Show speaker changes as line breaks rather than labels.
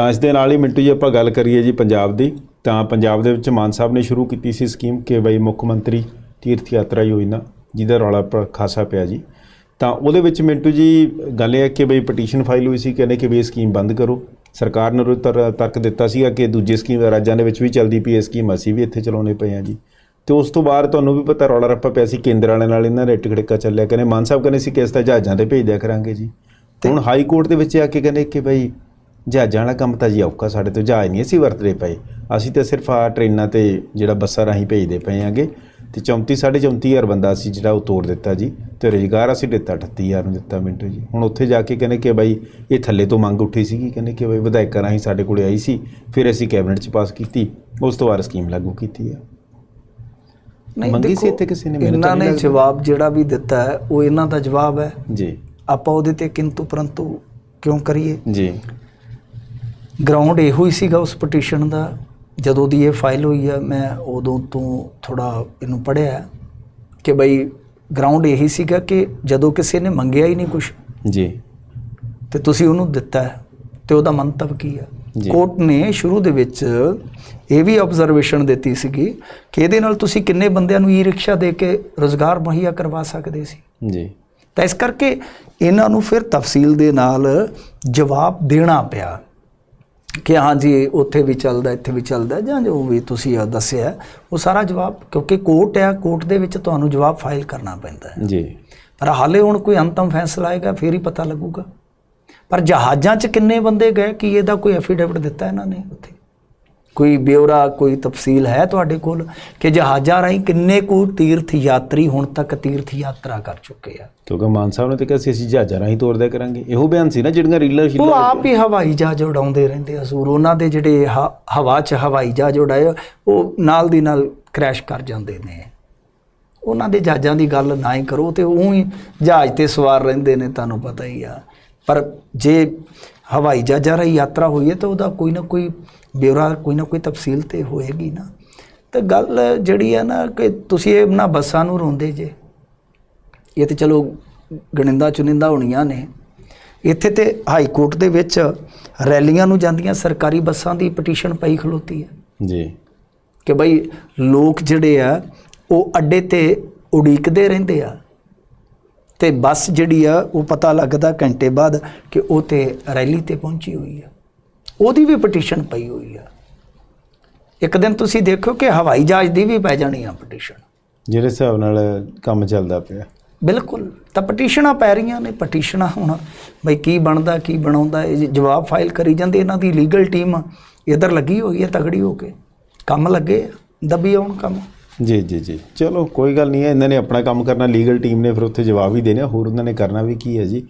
ਤਾਂ ਇਸ ਦੇ ਨਾਲ ਹੀ ਮਿੰਟੂ ਜੀ ਆਪਾਂ ਗੱਲ ਕਰੀਏ ਜੀ ਪੰਜਾਬ ਦੀ ਤਾਂ ਪੰਜਾਬ ਦੇ ਵਿੱਚ ਮਾਨ ਸਾਹਿਬ ਨੇ ਸ਼ੁਰੂ ਕੀਤੀ ਸੀ ਸਕੀਮ ਕਿ ਬਈ ਮੁੱਖ ਮੰਤਰੀ ਤੀਰਥ ਯਾਤਰਾ ਯੋਜਨਾ ਜਿਹਦਾ ਰੌਲਾ ਖਾਸਾ ਪਿਆ ਜੀ। ਤਾਂ ਉਹਦੇ ਵਿੱਚ ਮਿੰਟੂ ਜੀ ਗੱਲ ਇਹ ਹੈ ਕਿ ਬਈ ਪਟੀਸ਼ਨ ਫਾਈਲ ਹੋਈ ਸੀ ਕਹਿੰਦੇ ਕਿ ਵੀ ਇਹ ਸਕੀਮ ਬੰਦ ਕਰੋ। ਸਰਕਾਰ ਨੇ ਤਰ- ਤਰਕ ਦਿੱਤਾ ਸੀਗਾ ਕਿ ਦੂਜੇ ਸਕੀਮ ਰਾਜਾਂ ਦੇ ਵਿੱਚ ਵੀ ਚੱਲਦੀ ਪਈ ਇਹ ਸਕੀਮ ਅਸੀਂ ਵੀ ਇੱਥੇ ਚਲਾਉਣੇ ਪਏ ਹਾਂ ਜੀ। ਤੇ ਉਸ ਤੋਂ ਬਾਅਦ ਤੁਹਾਨੂੰ ਵੀ ਪਤਾ ਰੌਲਾ ਰੱਪਾ ਪਿਆ ਸੀ ਕੇਂਦਰ ਵਾਲਿਆਂ ਨਾਲ ਇਹਨਾਂ ਦਾ ਟਿਕੜਕਾ ਚੱਲਿਆ। ਕਹਿੰਦੇ ਮਾਨ ਸਾਹਿਬ ਕਹਿੰਦੇ ਸੀ ਕਿਸ ਤਾਂ ਜਹਾਜ਼ਾਂ ਤੇ ਭੇਜ ਦਿਆ ਕਰਾਂਗੇ ਜੀ। ਹੁਣ ਹਾਈ ਕੋਰਟ ਦੇ ਵਿੱਚ ਆ ਕੇ ਕਹਿੰਦੇ ਕਿ ਬਈ ਜਹਾਜ਼ਾਂ ਵਾਲਾ ਕੰਮ ਤਾਂ ਜੀ ਔਖਾ ਸਾਡੇ ਤੋਂ ਜਹਾਜ਼ ਨਹੀਂ ਅਸੀਂ ਵਰਤਦੇ ਪਏ। ਅਸੀਂ ਤਾਂ ਸਿਰਫ ਆ ਟ੍ਰੇਨਾਂ ਤੇ ਜਿਹੜਾ ਬੱਸਾਂ ਰਾਹੀਂ ਭੇਜਦੇ ਪਏ ਆਂਗੇ। ਤੇ 34 3.5 ਹਜ਼ਾਰ ਬੰਦਾ ਅਸੀਂ ਜਿਹੜਾ ਉਹ ਤੋੜ ਦਿੱਤਾ ਜੀ। ਤੇ ਰੁਜ਼ਗਾਰ ਅਸੀਂ ਦਿੱਤਾ 38000 ਨੂੰ ਦਿੱਤਾ ਮਿੰਟੂ ਜੀ। ਹੁਣ ਉੱਥੇ ਜਾ ਕੇ ਕਹਿੰਦੇ ਕਿ ਬਈ ਇਹ ਥੱਲੇ ਤੋਂ ਮੰਗ ਉੱਠੀ ਸੀਗੀ। ਕਹਿੰਦੇ ਕਿ ਬਈ ਵਿਧਾਇਕਾਂ ਰਾਹੀਂ ਸਾਡੇ ਕੋਲੇ ਆਈ ਸੀ। ਫਿਰ ਅਸੀਂ ਕੈਬਨਿਟ 'ਚ ਪਾਸ ਕੀਤੀ। ਉਸ ਤੋਂ ਬਾਅਦ ਸਕੀਮ ਲਾਗੂ ਕੀਤੀ ਆ। ਮੰਗੀ ਸੀ ਇੱਥੇ ਕਿਸੇ ਨੇ? ਮੈਨੂੰ
ਇਹਨਾਂ ਨੇ। ਜਵਾਬ ਜਿਹੜਾ ਵੀ ਦਿੱਤਾ ਹੈ ਉਹ ਇਹਨਾਂ ਦਾ ਜਵਾਬ ਹੈ।
ਜੀ।
ਆਪਾਂ ਉਹਦੇ ਤੇ ਕਿੰਤੂ ਪਰੰਤੂ ਕਿਉਂ ਕਰੀਏ?
ਜੀ।
ਗਰਾਊਂਡ ਇਹੋ ਹੀ ਸੀਗਾ ਉਸ ਪਟੀਸ਼ਨ ਦਾ। ਜਦੋਂ ਦੀ ਇਹ ਫਾਈਲ ਹੋਈ ਹੈ ਮੈਂ ਉਦੋਂ ਤੋਂ ਥੋੜਾ ਇਹਨੂੰ ਪੜਿਆ ਕਿ ਬਈ ਗਰਾਊਂਡ ਇਹੀ ਸੀਗਾ ਕਿ ਜਦੋਂ ਕਿਸੇ ਨੇ ਮੰਗਿਆ ਹੀ ਨਹੀਂ ਕੁਝ
ਜੀ।
ਤੇ ਤੁਸੀਂ ਉਹਨੂੰ ਦਿੱਤਾ ਤੇ ਉਹਦਾ ਮੰਤਵ ਕੀ
ਜੀ।
ਕੋਰਟ ਨੇ ਸ਼ੁਰੂ ਦੇ ਵਿੱਚ ਇਹ ਵੀ ਆਬਜ਼ਰਵੇਸ਼ਨ ਦਿੱਤੀ ਸੀਗੀ ਕਿ ਇਹਦੇ ਨਾਲ ਤੁਸੀਂ ਕਿੰਨੇ ਬੰਦਿਆਂ ਨੂੰ ਈ ਰਿਕਸ਼ਾ ਦੇ ਕੇ ਰੋਜ਼ਗਾਰ ਮੁਹੱਈਆ ਕਰਵਾ ਸਕਦੇ ਸੀ।
ਜੀ।
ਤਾਂ ਇਸ ਕਰਕੇ ਇਹਨਾਂ ਨੂੰ ਫਿਰ ਤਫਸੀਲ ਦੇ ਨਾਲ ਜਵਾਬ ਦੇਣਾ ਪਿਆ। ਕਿ ਹਾਂ ਜੀ ਉੱਥੇ ਵੀ ਚੱਲਦਾ ਇੱਥੇ ਵੀ ਚੱਲਦਾ ਜਾਂ ਜੋ ਵੀ ਤੁਸੀਂ ਦੱਸਿਆ ਉਹ ਸਾਰਾ ਜਵਾਬ ਕਿਉਂਕਿ ਕੋਰਟ ਹੈ ਕੋਰਟ ਦੇ ਵਿੱਚ ਤੁਹਾਨੂੰ ਜਵਾਬ ਫਾਈਲ ਕਰਨਾ ਪੈਂਦਾ ਹੈ।
ਜੀ।
ਪਰ ਹਾਲੇ ਹੁਣ ਕੋਈ ਅੰਤਮ ਫੈਸਲਾ ਆਏਗਾ ਫੇਰ ਹੀ ਪਤਾ ਲੱਗੂਗਾ। ਪਰ ਜਹਾਜ਼ਾਂ 'ਚ ਕਿੰਨੇ ਬੰਦੇ ਗਏ ਕੀ ਇਹਦਾ ਕੋਈ ਐਫੀਡੇਵਿਟ ਦਿੱਤਾ ਇਹਨਾਂ ਨੇ ਉੱਥੇ? ਕੋਈ ਬਿਊਰਾ ਕੋਈ ਤਫਸੀਲ ਹੈ ਤੁਹਾਡੇ ਕੋਲ ਕਿ ਜਹਾਜ਼ਾਂ ਰਾਹੀਂ ਕਿੰਨੇ ਕੁ ਤੀਰਥ ਯਾਤਰੀ ਹੁਣ ਤੱਕ ਤੀਰਥ ਯਾਤਰਾ ਕਰ ਚੁੱਕੇ ਆ?
ਕਿਉਂਕਿ ਮਾਨ ਸਾਹਿਬ ਨੇ ਤਾਂ ਕਿਹਾ ਸੀ ਅਸੀਂ ਜਹਾਜ਼ਾਂ ਰਾਹੀਂ ਤੋਰਦਿਆ ਕਰਾਂਗੇ। ਇਹੋ ਬਿਆਨ ਸੀ ਨਾ ਜਿਹੜੀਆਂ ਰੀਲਾਂ
ਉਹ
ਸ਼ੀਲਾਂ
ਆਪ ਹੀ ਹਵਾਈ ਜਹਾਜ਼ ਉਡਾਉਂਦੇ ਰਹਿੰਦੇ ਆ ਸੂਰ। ਉਹਨਾਂ ਦੇ ਜਿਹੜੇ ਹਵਾ 'ਚ ਹਵਾਈ ਜਹਾਜ਼ ਉਡਾਏ ਉਹ ਨਾਲ ਦੀ ਨਾਲ ਕ੍ਰੈਸ਼ ਕਰ ਜਾਂਦੇ ਨੇ। ਉਹਨਾਂ ਦੇ ਜਹਾਜ਼ਾਂ ਦੀ ਗੱਲ ਨਾ ਹੀ ਕਰੋ ਤੇ ਉਹ ਹੀ ਜਹਾਜ਼ ਤੇ ਸਵਾਰ ਰਹਿੰਦੇ ਨੇ ਤੁਹਾਨੂੰ ਪਤਾ ਹੀ ਆ। ਪਰ ਜੇ ਹਵਾਈ ਜਹਾਜ਼ਾਂ ਰਾਹੀਂ ਯਾਤਰਾ ਹੋਈ ਹੈ ਤਾਂ ਉਹਦਾ ਕੋਈ ਨਾ ਕੋਈ ਬਿਊਰਾ ਕੋਈ ਨਾ ਕੋਈ ਤਫਸੀਲ ਤੇ ਹੋਏਗੀ ਨਾ। ਤੇ ਗੱਲ ਜਿਹੜੀ ਆ ਨਾ ਕਿ ਤੁਸੀਂ ਇਹ ਨਾ ਬੱਸਾਂ ਨੂੰ ਰੋਂਦੇ ਜੇ। ਇਹ ਤੇ ਚਲੋ ਗਣਿੰਦਾ ਚੁਨਿੰਦਾ ਹੋਣੀਆਂ ਨੇ। ਇੱਥੇ ਤੇ ਹਾਈ ਕੋਰਟ ਦੇ ਵਿੱਚ ਰੈਲੀਆਂ ਨੂੰ ਜਾਂਦੀਆਂ ਸਰਕਾਰੀ ਬੱਸਾਂ ਦੀ ਪਟੀਸ਼ਨ ਪਈ ਖਲੋਤੀ ਹੈ।
ਜੀ।
ਕਿ ਬਈ ਲੋਕ ਜਿਹੜੇ ਆ ਉਹ ਅੱਡੇ ਤੇ ਉਡੀਕਦੇ ਰਹਿੰਦੇ ਆ। ਤੇ ਬੱਸ ਜਿਹੜੀ ਆ ਉਹ ਪਤਾ ਲੱਗਦਾ ਘੰਟੇ ਬਾਅਦ ਕਿ ਉਹ ਤੇ ਰੈਲੀ ਤੇ ਪਹੁੰਚੀ ਹੋਈ ਆ। ਉਹਦੀ ਵੀ ਪਟੀਸ਼ਨ ਪਈ ਹੋਈ ਆ। ਇੱਕ ਦਿਨ ਤੁਸੀਂ ਦੇਖੋ ਕਿ ਹਵਾਈ ਜਹਾਜ਼ ਦੀ ਵੀ ਪੈ ਜਾਣੀ ਆ ਪਟੀਸ਼ਨ।
ਜਿਹੜੇ ਹਿਸਾਬ ਨਾਲ ਕੰਮ ਚੱਲਦਾ ਪਿਆ।
ਬਿਲਕੁਲ। ਤਾਂ ਪਟੀਸ਼ਨਾਂ ਪੈ ਰਹੀਆਂ ਨੇ ਪਟੀਸ਼ਨਾਂ ਹੁਣ ਬਈ ਕੀ ਬਣਦਾ ਕੀ ਬਣਾਉਂਦਾ ਇਹ ਜਵਾਬ ਫਾਈਲ ਕਰੀ ਜਾਂਦੇ ਇਹਨਾਂ ਦੀ ਲੀਗਲ ਟੀਮ ਇਧਰ ਲੱਗੀ ਹੋਈ ਹੈ ਤਗੜੀ ਹੋ ਕੇ। ਕੰਮ ਲੱਗੇ ਦੱਬੀ ਆਉਣ ਕੰਮ।
ਜੀ ਜੀ ਜੀ। ਚਲੋ, ਕੋਈ ਗੱਲ ਨਹੀਂ ਹੈ। ਇਹਨਾਂ ਨੇ ਆਪਣਾ ਕੰਮ ਕਰਨਾ ਲੀਗਲ ਟੀਮ ਨੇ ਫਿਰ ਉੱਥੇ ਜਵਾਬ ਹੀ ਦੇਣਾ ਹੋਰ ਉਹਨਾਂ ਨੇ ਕਰਨਾ ਵੀ ਕੀ ਹੈ ਜੀ?